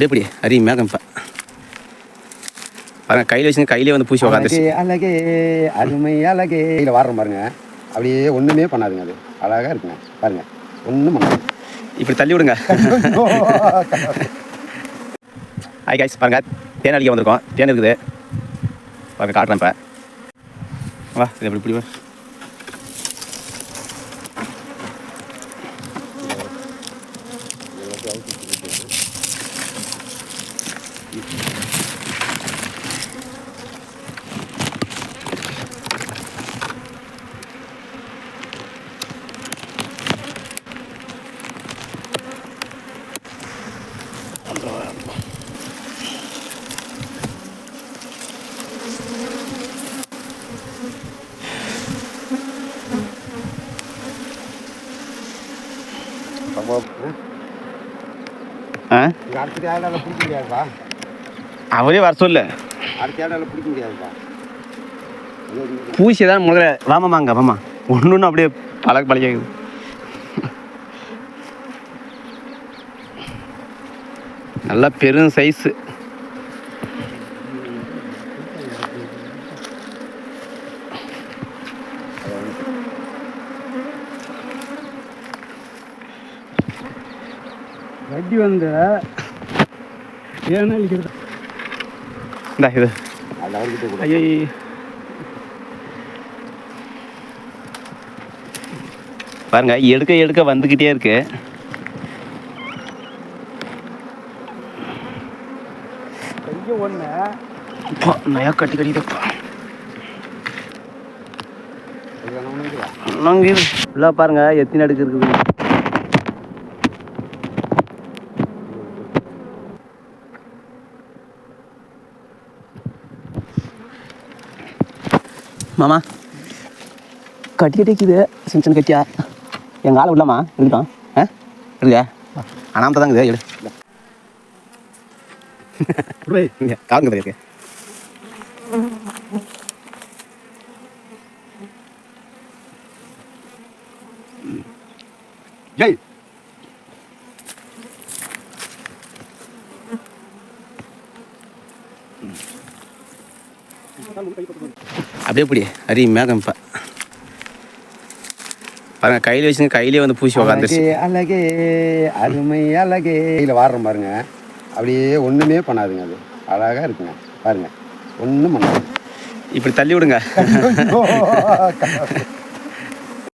அப்படியே இப்படி அரி மேகம் பாருங்க கையில் வச்சுங்க கையிலே வந்து பூசி உக்காந்துருச்சு. அழகே அருமை அழகே. கையில் வாடுறோம் பாருங்க. அப்படியே ஒன்றுமே பண்ணாதுங்க அது. அழகாக இருக்குங்க. பாருங்க. ஒன்றும் பண்ணாது இப்படி தள்ளி விடுங்க. ஹாய் காய்ஸ் பாருங்க. தேன் அடிக்க வந்திருக்கோம். தேன் இருக்குது. பாருங்க காட்டுறேன் இப்போ. வா இது எப்படி இப்படி ஆ அடுத்த தேவையில்ல பிடிக்க முடியாதுப்பா அவரே வர சொல்லு. அடுத்த தேவையில்ல பிடிக்க முடியாதுப்பா பூசி தான் முதல்ல வாமாமாங்க வாமா. ஒன்று ஒன்று அப்படியே பழக பழகிக்குது நல்லா பெரும் சைஸு வட்டி வந்து ஏன்னா அழிக்கிறது இந்தா இது ஐயோ பாருங்க எடுக்க எடுக்க வந்துக்கிட்டே இருக்கு ஒன்று நயா கட்டி கட்டிதப்பா நாங்கள் பாருங்க எத்தனை அடுக்கு இருக்குது மாமா. கட்டி கட்டிக்குது சின்ன சின்ன கட்டியா? எங்கள் ஆளை விடலாமா? இருக்கட்டும் ஆ? இல்லையா அனாமத்தை தாங்க எடு. இங்கே காங்க இருக்கு. ஜெய் அப்படியே இப்படி அரி மேகம் இப்போ பாருங்க கையில் வச்சுங்க கையிலே வந்து பூசி உக்காந்துருச்சு. அழகே அருமை அழகே. கையில் வாடுறோம் பாருங்க. அப்படியே ஒன்றுமே பண்ணாதுங்க அது. அழகாக இருக்குங்க. பாருங்க. ஒன்றும் பண்ணாது. இப்படி தள்ளி விடுங்க.